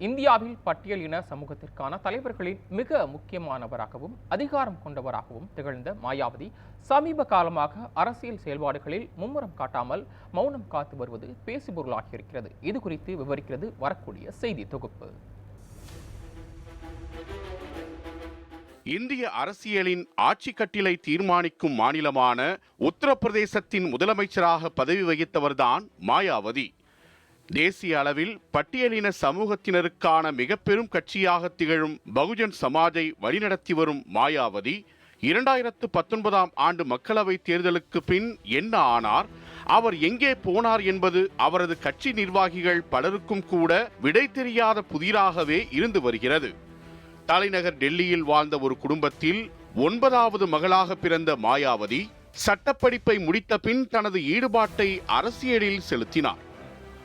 இந்தியாவில் பட்டியல் இன சமூகத்திற்கான தலைவர்களின் மிக முக்கியமானவராகவும் அதிகாரம் கொண்டவராகவும் திகழ்ந்த மாயாவதி சமீப காலமாக அரசியல் செயல்பாடுகளில் மும்முரம் காட்டாமல் மௌனம் காத்து வருவது பேசுபொருளாகியிருக்கிறது இது குறித்து விவரிக்கிறது வரக்கூடிய செய்தி தொகுப்பு. இந்திய அரசியலின் ஆட்சி கட்டிலை தீர்மானிக்கும் மாநிலமான உத்தரப்பிரதேசத்தின் முதலமைச்சராக பதவி வகித்தவர்தான் மாயாவதி. தேசிய அளவில் பட்டியலின சமூகத்தினருக்கான மிக பெரும் கட்சியாக திகழும் பகுஜன் சமாஜை வழிநடத்தி வரும் மாயாவதி இரண்டாயிரத்து பத்தொன்பதாம் ஆண்டு மக்களவைத் தேர்தலுக்கு பின் என்ன ஆனார் அவர் எங்கே போனார் என்பது அவரது கட்சி நிர்வாகிகள் பலருக்கும் கூட விடை தெரியாத புதிராகவே இருந்து வருகிறது. தலைநகர் டெல்லியில் வாழ்ந்த ஒரு குடும்பத்தில் ஒன்பதாவது மகளாக பிறந்த மாயாவதி சட்டப்படிப்பை முடித்த பின் தனது ஈடுபாட்டை அரசியலில் செலுத்தினார்.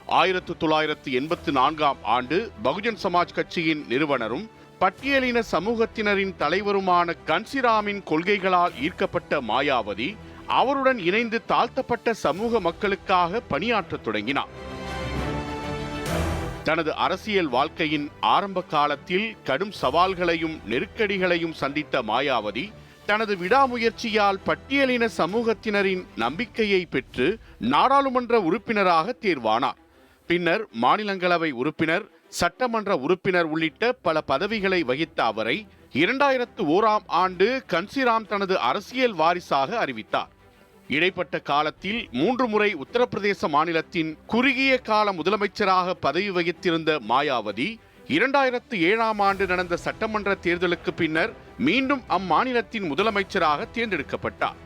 ஆயிரத்து தொள்ளாயிரத்து எண்பத்து நான்காம் ஆண்டு பகுஜன் சமாஜ் கட்சியின் நிறுவனரும் பட்டியலின சமூகத்தினரின் தலைவருமான கன்சிராமின் கொள்கைகளால் ஈர்க்கப்பட்ட மாயாவதி அவருடன் இணைந்து தாழ்த்தப்பட்ட சமூக மக்களுக்காக பணியாற்றத் தொடங்கினார். தனது அரசியல் வாழ்க்கையின் ஆரம்ப காலத்தில் கடும் சவால்களையும் நெருக்கடிகளையும் சந்தித்த மாயாவதி தனது விடாமுயற்சியால் பட்டியலின சமூகத்தினரின் நம்பிக்கையை பெற்று நாடாளுமன்ற உறுப்பினராக தேர்வானார். பின்னர் மாநிலங்களவை உறுப்பினர் சட்டமன்ற உறுப்பினர் உள்ளிட்ட பல பதவிகளை வகித்த அவரை இரண்டாயிரத்து ஓராம் ஆண்டு கன்சிராம் தனது அரசியல் வாரிசாக அறிவித்தார். இடைப்பட்ட காலத்தில் மூன்று முறை உத்தரப்பிரதேச மாநிலத்தின் குறுகிய கால முதலமைச்சராக பதவி வகித்திருந்த மாயாவதி இரண்டாயிரத்து ஏழாம் ஆண்டு நடந்த சட்டமன்ற தேர்தலுக்கு பின்னர் மீண்டும் அம்மாநிலத்தின் முதலமைச்சராக தேர்ந்தெடுக்கப்பட்டார்.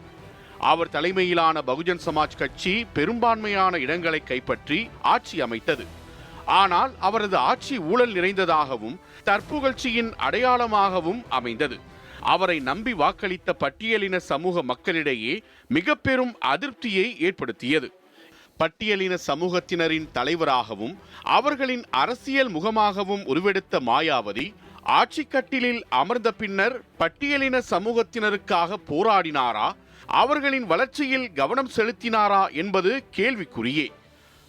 அவர் தலைமையிலான பகுஜன் சமாஜ் கட்சி பெரும்பான்மையான இடங்களை கைப்பற்றி ஆட்சி அமைத்தது. ஆனால் அவரது ஆட்சி ஊழல் நிறைந்ததாகவும் தற்புகழ்ச்சியின் அடையாளமாகவும் அமைந்தது. அவரை நம்பி வாக்களித்த பட்டியலின சமூக மக்களிடையே மிக பெரும் அதிருப்தியை ஏற்படுத்தியது. பட்டியலின சமூகத்தினரின் தலைவராகவும் அவர்களின் அரசியல் முகமாகவும் உருவெடுத்த மாயாவதி ஆட்சி கட்டிலில் அமர்ந்த பின்னர் பட்டியலின சமூகத்தினருக்காக போராடினாரா? அவர்களின் வளர்ச்சியில் கவனம் செலுத்தினாரா என்பது கேள்விக்குறியே.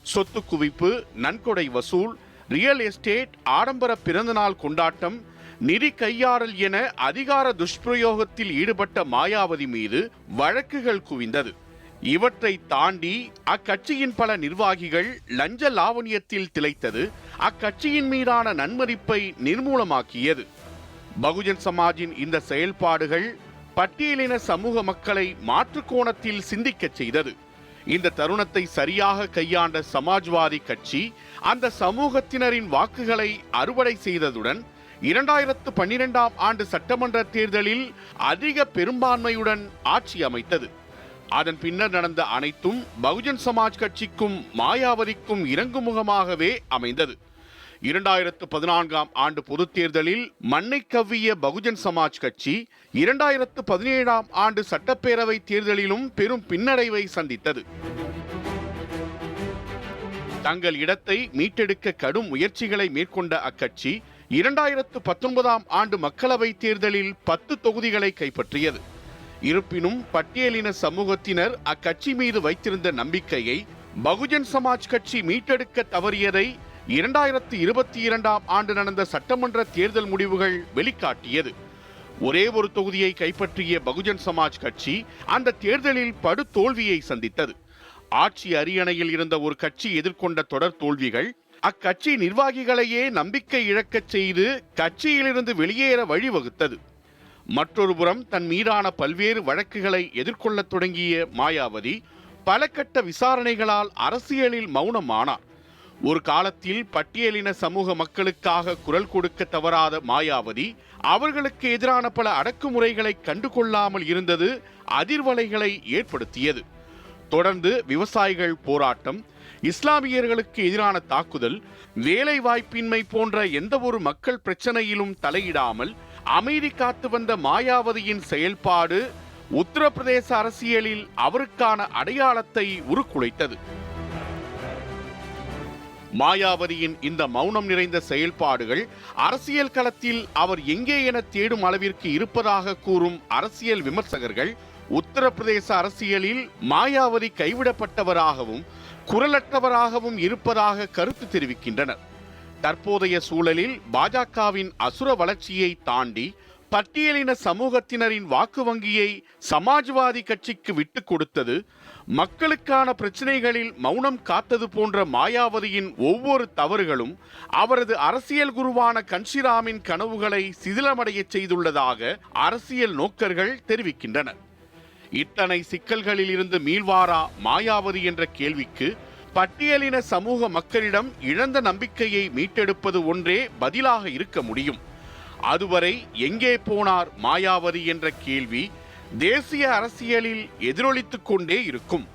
சொத்து குவிப்பு நன்கொடை வசூல் ரியல் எஸ்டேட் ஆடம்பர பிறந்தநாள் கொண்டாட்டம் நிதி கையாடல் என அதிகார துஷ்பிரயோகத்தில் ஈடுபட்ட மாயாவதி மீது வழக்குகள் குவிந்தது. இவற்றை தாண்டி அக்கட்சியின் பல நிர்வாகிகள் லஞ்ச லாவணியத்தில் திளைத்தது அக்கட்சியின் மீதான நன்மதிப்பை நிர்மூலமாக்கியது. பகுஜன் சமாஜின் இந்த செயல்பாடுகள் பட்டியலின சமூக மக்களை மாற்று கோணத்தில் சிந்திக்கச் செய்தது. இந்த தருணத்தை சரியாக கையாண்ட சமாஜ்வாதி கட்சி அந்த சமூகத்தினரின் வாக்குகளை அறுவடை செய்ததுடன் இரண்டாயிரத்து பன்னிரெண்டாம் ஆண்டு சட்டமன்ற தேர்தலில் அதிக பெரும்பான்மையுடன் ஆட்சி அமைத்தது. அதன் பின்னர் நடந்த அனைத்தும் பகுஜன் சமாஜ் கட்சிக்கும் மாயாவதிக்கும் இறங்குமுகமாகவே அமைந்தது. இரண்டாயிரத்து பதினான்காம் ஆண்டு பொதுத் தேர்தலில் மண்ணை கவ்விய பகுஜன் சமாஜ் கட்சி இரண்டாயிரத்து பதினேழாம் ஆண்டு சட்டப்பேரவை தேர்தலிலும் பெரும் பின்னடைவை சந்தித்தது. தங்கள் இடத்தை மீட்டெடுக்க கடும் முயற்சிகளை மேற்கொண்ட அக்கட்சி இரண்டாயிரத்து பத்தொன்பதாம் ஆண்டு மக்களவை தேர்தலில் பத்து தொகுதிகளை கைப்பற்றியது. இருப்பினும் பட்டியலின சமூகத்தினர் அக்கட்சி மீது வைத்திருந்த நம்பிக்கையை பகுஜன் சமாஜ் கட்சி மீட்டெடுக்க தவறியதை இரண்டாயிரத்து இருபத்தி இரண்டாம் ஆண்டு நடந்த சட்டமன்ற தேர்தல் முடிவுகள் வெளிக்காட்டியது. ஒரே ஒரு தொகுதியை கைப்பற்றிய பகுஜன் சமாஜ் கட்சி அந்த தேர்தலில் படு தோல்வியை சந்தித்தது. ஆட்சி அரியணையில் இருந்த ஒரு கட்சி எதிர்கொண்ட தொடர் தோல்விகள் அக்கட்சி நிர்வாகிகளையே நம்பிக்கை இழக்கச் செய்து கட்சியிலிருந்து வெளியேற வழிவகுத்தது. மற்றொரு புறம் தன் மீதான பல்வேறு வழக்குகளை எதிர்கொள்ளத் தொடங்கிய மாயாவதி பல கட்ட விசாரணைகளால் அரசியலில் மௌனமானார். ஒரு காலத்தில் பட்டியலின சமூக மக்களுக்காக குரல் கொடுக்க தவறாத மாயாவதி அவர்களுக்கு எதிரான பல அடக்குமுறைகளை கண்டுகொள்ளாமல் இருந்தது அதிர்வலைகளை ஏற்படுத்தியது. தொடர்ந்து விவசாயிகள் போராட்டம் இஸ்லாமியர்களுக்கு எதிரான தாக்குதல் வேலை வாய்ப்பின்மை போன்ற எந்தவொரு மக்கள் பிரச்சனையிலும் தலையிடாமல் அமைதி காத்து வந்த மாயாவதியின் செயல்பாடு உத்தரப்பிரதேச அரசியலில் அவருக்கான அடையாளத்தை உருக்குலைத்தது. மாயாவதியின் இந்த மௌனம் நிறைந்த செயல்பாடுகள் அரசியல் களத்தில் அவர் எங்கே என தேடும் அளவிற்கு இருப்பதாக கூறும் அரசியல் விமர்சகர்கள் உத்தரப்பிரதேச அரசியலில் மாயாவதி கைவிடப்பட்டவராகவும் குரலற்றவராகவும் இருப்பதாக கருத்து தெரிவிக்கின்றனர். தற்போதைய சூழலில் பாஜகவின் அசுர வளர்ச்சியை தாண்டி பட்டியலின சமூகத்தினரின் வாக்கு வங்கியை சமாஜ்வாதி கட்சிக்கு விட்டு கொடுத்தது மக்களுக்கான பிரச்சனைகளில் மௌனம் காத்தது போன்ற மாயாவதியின் ஒவ்வொரு தவறுகளும் அவரது அரசியல் குருவான கன்ஷிராமின் கனவுகளை சிதிலமடைய செய்துள்ளதாக அரசியல் நோக்கர்கள் தெரிவிக்கின்றனர். இத்தனை சிக்கல்களில் இருந்து மீள்வாரா மாயாவதி என்ற கேள்விக்கு பட்டியலின சமூக மக்களிடம் இழந்த நம்பிக்கையை மீட்டெடுப்பது ஒன்றே பதிலாக இருக்க முடியும். அதுவரை எங்கே போனார் மாயாவதி என்ற கேள்வி தேசிய அரசியலில் எதிரொலித்துக் கொண்டே இருக்கும்.